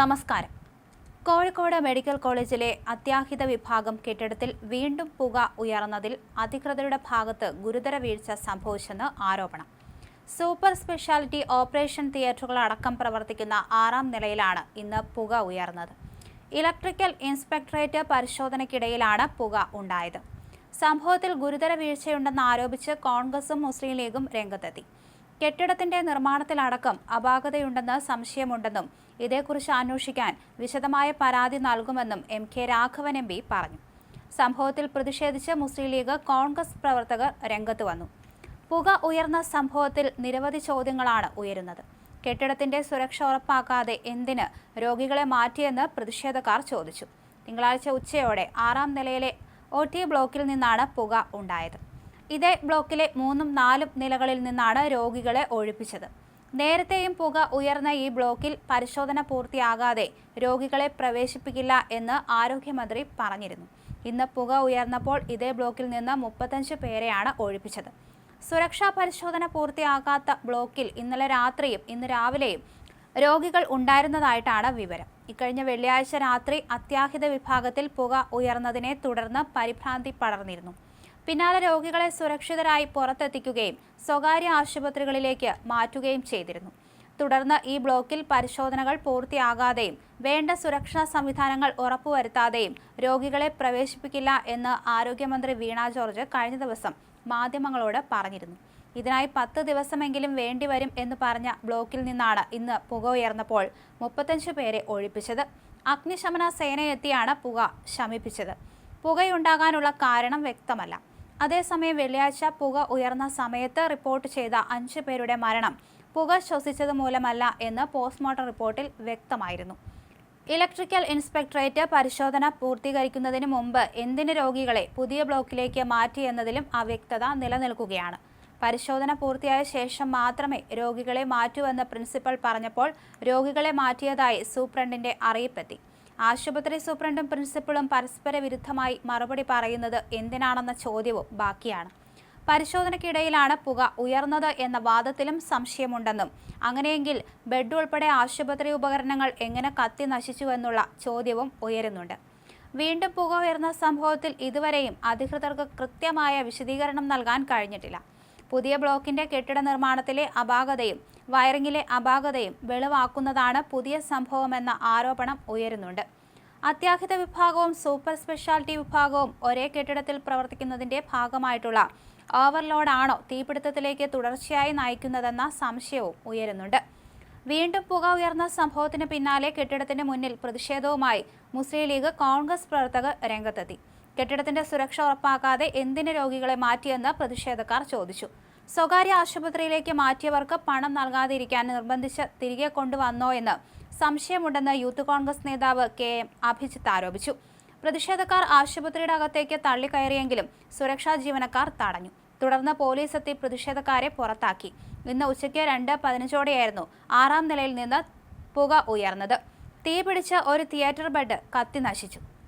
നമസ്കാരം. കോഴിക്കോട് മെഡിക്കൽ കോളേജിലെ അത്യാഹിത വിഭാഗം കെട്ടിടത്തിൽ വീണ്ടും പുക ഉയർന്നതിൽ അധികൃതരുടെ ഭാഗത്ത് ഗുരുതര വീഴ്ച സംഭവിച്ചെന്ന് ആരോപണം. സൂപ്പർ സ്പെഷ്യാലിറ്റി ഓപ്പറേഷൻ തിയേറ്ററുകൾ അടക്കം പ്രവർത്തിക്കുന്ന ആറാം നിലയിലാണ് ഇന്ന് പുക ഉയർന്നത്. ഇലക്ട്രിക്കൽ ഇൻസ്പെക്ടറേറ്റ് പരിശോധനയ്ക്കിടയിലാണ് പുക ഉണ്ടായത്. സംഭവത്തിൽ ഗുരുതര വീഴ്ചയുണ്ടെന്ന് ആരോപിച്ച് കോൺഗ്രസും മുസ്ലിം ലീഗും രംഗത്തെത്തി. കെട്ടിടത്തിന്റെ നിർമ്മാണത്തിലടക്കം അപാകതയുണ്ടെന്ന് സംശയമുണ്ടെന്നും ഇതേക്കുറിച്ച് അന്വേഷിക്കാൻ വിശദമായ പരാതി നൽകുമെന്നും M K Raghavan M P പറഞ്ഞു. സംഭവത്തിൽ പ്രതിഷേധിച്ച് മുസ്ലിം ലീഗ് കോൺഗ്രസ് പ്രവർത്തകർ രംഗത്ത് വന്നു. പുക ഉയർന്ന സംഭവത്തിൽ നിരവധി ചോദ്യങ്ങളാണ് ഉയരുന്നത്. കെട്ടിടത്തിന്റെ സുരക്ഷ ഉറപ്പാക്കാതെ എന്തിന് രോഗികളെ മാറ്റിയെന്ന് പ്രതിഷേധക്കാർ ചോദിച്ചു. തിങ്കളാഴ്ച ഉച്ചയോടെ ആറാം നിലയിലെ ഒ ടി ബ്ലോക്കിൽ നിന്നാണ് പുക ഉണ്ടായത്. ഇതേ ബ്ലോക്കിലെ മൂന്നും നാലും നിലകളിൽ നിന്നാണ് രോഗികളെ ഒഴിപ്പിച്ചത്. നേരത്തെയും പുക ഉയർന്ന ഈ ബ്ലോക്കിൽ പരിശോധന പൂർത്തിയാകാതെ രോഗികളെ പ്രവേശിപ്പിക്കില്ല എന്ന് ആരോഗ്യമന്ത്രി പറഞ്ഞിരുന്നു. ഇന്ന് പുക ഉയർന്നപ്പോൾ ഇതേ ബ്ലോക്കിൽ നിന്ന് മുപ്പത്തഞ്ച് പേരെയാണ് ഒഴിപ്പിച്ചത്. സുരക്ഷാ പരിശോധന പൂർത്തിയാകാത്ത ബ്ലോക്കിൽ ഇന്നലെ രാത്രിയും ഇന്ന് രാവിലെയും രോഗികൾ ഉണ്ടായിരുന്നതായിട്ടാണ് വിവരം. ഇക്കഴിഞ്ഞ വെള്ളിയാഴ്ച രാത്രി അത്യാഹിത വിഭാഗത്തിൽ പുക ഉയർന്നതിനെ തുടർന്ന് പരിഭ്രാന്തി പടർന്നിരുന്നു. പിന്നാലെ രോഗികളെ സുരക്ഷിതരായി പുറത്തെത്തിക്കുകയും സ്വകാര്യ ആശുപത്രികളിലേക്ക് മാറ്റുകയും ചെയ്തിരുന്നു. തുടർന്ന് ഈ ബ്ലോക്കിൽ പരിശോധനകൾ പൂർത്തിയാകാതെയും വേണ്ട സുരക്ഷാ സംവിധാനങ്ങൾ ഉറപ്പുവരുത്താതെയും രോഗികളെ പ്രവേശിപ്പിക്കില്ല എന്ന് ആരോഗ്യമന്ത്രി വീണ ജോർജ് കഴിഞ്ഞ ദിവസം മാധ്യമങ്ങളോട് പറഞ്ഞിരുന്നു. ഇതിനായി പത്ത് ദിവസമെങ്കിലും വേണ്ടിവരും എന്ന് പറഞ്ഞ ബ്ലോക്കിൽ നിന്നാണ് ഇന്ന് പുക ഉയർന്നപ്പോൾ മുപ്പത്തഞ്ച് പേരെ ഒഴിപ്പിച്ചത്. അഗ്നിശമന സേനയെത്തിയാണ് പുക ശമിപ്പിച്ചത്. പുകയുണ്ടാകാനുള്ള കാരണം വ്യക്തമല്ല. അതേസമയം വെള്ളിയാഴ്ച പുക ഉയർന്ന സമയത്ത് റിപ്പോർട്ട് ചെയ്ത അഞ്ച് പേരുടെ മരണം പുക ശ്വസിച്ചത് മൂലമല്ല എന്ന് പോസ്റ്റ്മോർട്ടം റിപ്പോർട്ടിൽ വ്യക്തമായിരുന്നു. ഇലക്ട്രിക്കൽ ഇൻസ്പെക്ടറേറ്റ് പരിശോധന പൂർത്തീകരിക്കുന്നതിന് മുമ്പ് എന്തിന് രോഗികളെ പുതിയ ബ്ലോക്കിലേക്ക് മാറ്റിയെന്നതിലും അവ്യക്തത നിലനിൽക്കുകയാണ്. പരിശോധന പൂർത്തിയായ ശേഷം മാത്രമേ രോഗികളെ മാറ്റൂ എന്ന് പ്രിൻസിപ്പൽ പറഞ്ഞപ്പോൾ രോഗികളെ മാറ്റിയതായി സൂപ്രണ്ടിന്റെ അറിയിപ്പെത്തി. ആശുപത്രി സൂപ്രണ്ടും പ്രിൻസിപ്പളും പരസ്പര വിരുദ്ധമായി മറുപടി പറയുന്നത് എന്തിനാണെന്ന ചോദ്യവും ബാക്കിയാണ്. പരിശോധനയ്ക്കിടയിലാണ് പുക ഉയർന്നത് എന്ന വാദത്തിലും സംശയമുണ്ടെന്നും അങ്ങനെയെങ്കിൽ ബെഡ് ഉൾപ്പെടെ ആശുപത്രി ഉപകരണങ്ങൾ എങ്ങനെ കത്തി നശിച്ചുവെന്നുള്ള ചോദ്യവും ഉയരുന്നുണ്ട്. വീണ്ടും പുക ഉയർന്ന സംഭവത്തിൽ ഇതുവരെയും അധികൃതർക്ക് കൃത്യമായ വിശദീകരണം നൽകാൻ കഴിഞ്ഞിട്ടില്ല. പുതിയ ബ്ലോക്കിന്റെ കെട്ടിട നിർമ്മാണത്തിലെ അപാകതയും വയറിംഗിലെ അപാകതയും വെളിവാക്കുന്നതാണ് പുതിയ സംഭവമെന്ന ആരോപണം ഉയരുന്നുണ്ട്. അത്യാഹിത വിഭാഗവും സൂപ്പർ സ്പെഷ്യാലിറ്റി വിഭാഗവും ഒരേ കെട്ടിടത്തിൽ പ്രവർത്തിക്കുന്നതിന്റെ ഭാഗമായിട്ടുള്ള ഓവർലോഡാണോ തീപിടുത്തത്തിലേക്ക് തുടർച്ചയായി നയിക്കുന്നതെന്ന സംശയവും ഉയരുന്നുണ്ട്. വീണ്ടും പുക ഉയർന്ന സംഭവത്തിന് പിന്നാലെ കെട്ടിടത്തിന് മുന്നിൽ പ്രതിഷേധവുമായി മുസ്ലിം ലീഗ് കോൺഗ്രസ് പ്രവർത്തകർ രംഗത്തെത്തി. കെട്ടിടത്തിന്റെ സുരക്ഷ ഉറപ്പാക്കാതെ എന്തിന് രോഗികളെ മാറ്റിയെന്ന് പ്രതിഷേധക്കാർ ചോദിച്ചു. സ്വകാര്യ ആശുപത്രിയിലേക്ക് മാറ്റിയവർക്ക് പണം നൽകാതിരിക്കാൻ നിർബന്ധിച്ച് തിരികെ കൊണ്ടുവന്നോ എന്ന് സംശയമുണ്ടെന്ന് യൂത്ത് കോൺഗ്രസ് നേതാവ് കെ എം അഭിജിത്ത് ആരോപിച്ചു. പ്രതിഷേധക്കാർ ആശുപത്രിയുടെ അകത്തേക്ക് തള്ളിക്കയറിയെങ്കിലും സുരക്ഷാ ജീവനക്കാർ തടഞ്ഞു. തുടർന്ന് പോലീസ് എത്തി പ്രതിഷേധക്കാരെ പുറത്താക്കി. ഇന്ന് ഉച്ചയ്ക്ക് രണ്ട് പതിനഞ്ചോടെയായിരുന്നു ആറാം നിലയിൽ നിന്ന് പുക ഉയർന്നത്. തീപിടിച്ച ഒരു തിയേറ്റർ ബെഡ് കത്തി നശിച്ചു.